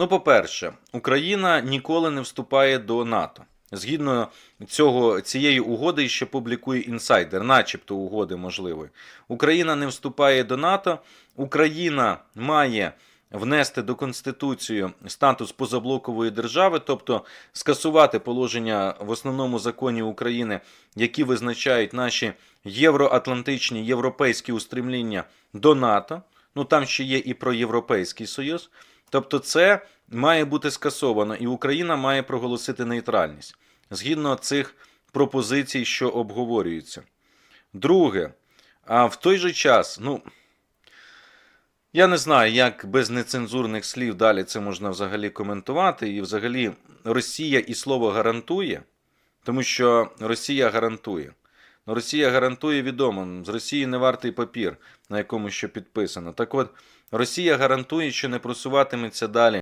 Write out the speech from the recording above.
Ну, по-перше, Україна ніколи не вступає до НАТО. Згідно цього, цієї угоди, що публікує інсайдер, начебто угоди можливої. Україна не вступає до НАТО. Україна має внести до Конституції статус позаблокової держави, тобто скасувати положення в основному законі України, які визначають наші євроатлантичні європейські устремління до НАТО. Ну там ще є і про Європейський Союз. Тобто, це має бути скасовано, і Україна має проголосити нейтральність згідно цих пропозицій, що обговорюються. Друге, а в той же час, ну. Я не знаю, як без нецензурних слів далі це можна взагалі коментувати. І взагалі Росія і слово гарантує, тому що Росія гарантує. Ну, Росія гарантує відомо, з Росії не вартий папір, на якому що підписано. Так от, Росія гарантує, що не просуватиметься далі